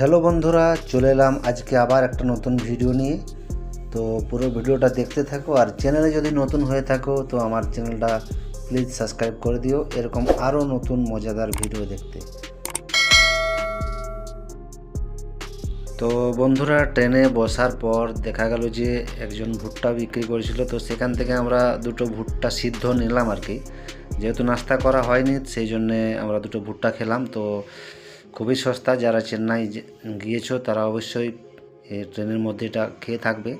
Hello বন্ধুরা, চলে এলাম আজকে আবার একটা নতুন ভিডিও নিয়ে। তো পুরো ভিডিওটা দেখতে থাকো আর চ্যানেলে যদি নতুন হয়ে থাকো, তো আমার চ্যানেলটা প্লিজ সাবস্ক্রাইব করে দিও। এরকম আরও নতুন মজাদার ভিডিও দেখতে। তো বন্ধুরা, ট্রেনে বসার পর দেখা গেল যে একজন ভুট্টা বিক্রি করেছিল। তো সেখান থেকে আমরা দুটো ভুট্টা সিদ্ধ নিলাম আর কি। যেহেতু নাস্তা করা হয়নি, সেই জন্যে আমরা দুটো ভুট্টা খেলাম। তো খুবই সস্তা। যারা চেন্নাই গিয়েছো তারা অবশ্যই ট্রেনের মধ্যে এটা খেয়ে থাকবে।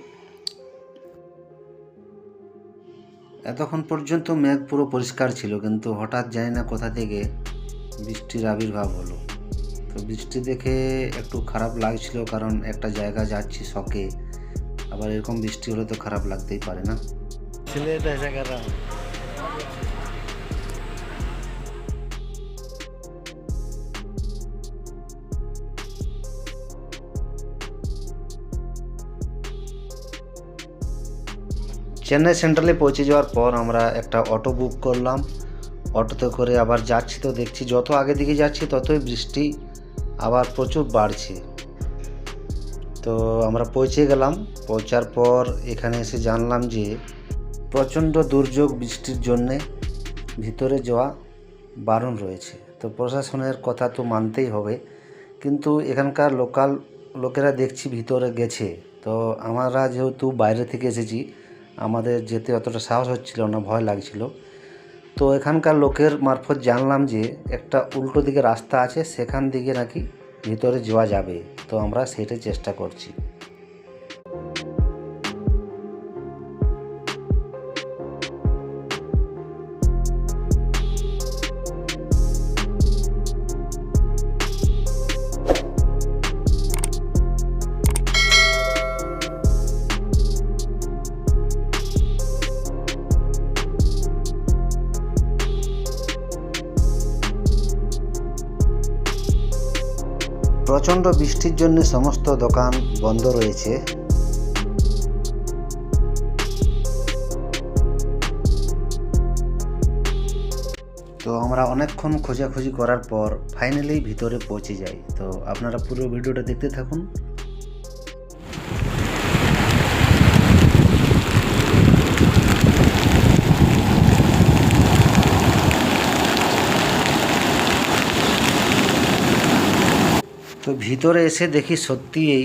এতক্ষণ পর্যন্ত মেঘ পুরো পরিষ্কার ছিল, কিন্তু হঠাৎ জানি না কোথা থেকে বৃষ্টির আবির্ভাব হলো। তো বৃষ্টি দেখে একটু খারাপ লাগছিল, কারণ একটা জায়গা যাচ্ছি শখে। আবার এরকম বৃষ্টি হলে তো খারাপ লাগতেই পারে না। ছেলেটা চেন্নাই সেন্ট্রালে পৌঁছে যাওয়ার পর আমরা একটা অটো বুক করলাম। অটোতে করে আবার যাচ্ছি তো দেখছি যত আগে দিকে যাচ্ছি ততই বৃষ্টি আবার প্রচুর বাড়ছে। তো আমরা পৌঁছে গেলাম। পৌঁছার পর এখানে এসে জানলাম যে প্রচণ্ড দুর্যোগ বৃষ্টির জন্যে ভিতরে যাওয়া বারণ রয়েছে। তো প্রশাসনের কথা তো মানতেই হবে। কিন্তু এখানকার লোকাল লোকেরা দেখছি ভিতরে গেছে। তো আমরা যেহেতু বাইরে থেকে এসেছি আমাদের যেতে অতটা সাহস হচ্ছিল না, ভয় লাগছিল। তো এখানকার লোকের মারফত জানলাম যে একটা উল্টো দিকে রাস্তা আছে, সেখান দিকে নাকি ভিতরে যাওয়া যাবে। তো আমরা সেটাই চেষ্টা করছি। প্রচণ্ড বৃষ্টির জন্য সমস্ত দোকান বন্ধ রয়েছে। তো আমরা অনেকক্ষণ খোঁজাখুঁজি করার পর ফাইনালি ভিতরে পৌঁছে যাই। তো আপনারা পুরো ভিডিওটা দেখতে থাকুন। তো ভিতরে এসে দেখি সত্যি এই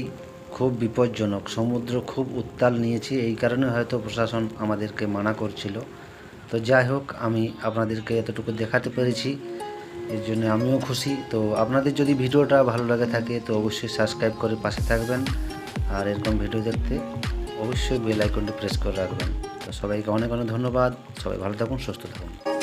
খুব বিপজ্জনক। সমুদ্র খুব উত্তাল নিয়েছি, এই কারণে হয়তো প্রশাসন আমাদেরকে মানা করছিল। তো যাই হোক, আমি আপনাদেরকে এতটুকু দেখাতে পেরেছি, এর জন্য আমিও খুশি। তো আপনাদের যদি ভিডিওটা ভালো লাগে থাকে, তো অবশ্যই সাবস্ক্রাইব করে পাশে থাকবেন। আর এরকম ভিডিও দেখতে অবশ্যই বেল আইকনটি প্রেস করে রাখবেন। তো সবাইকে অনেক অনেক ধন্যবাদ। সবাই ভালো থাকুন, সুস্থ থাকুন।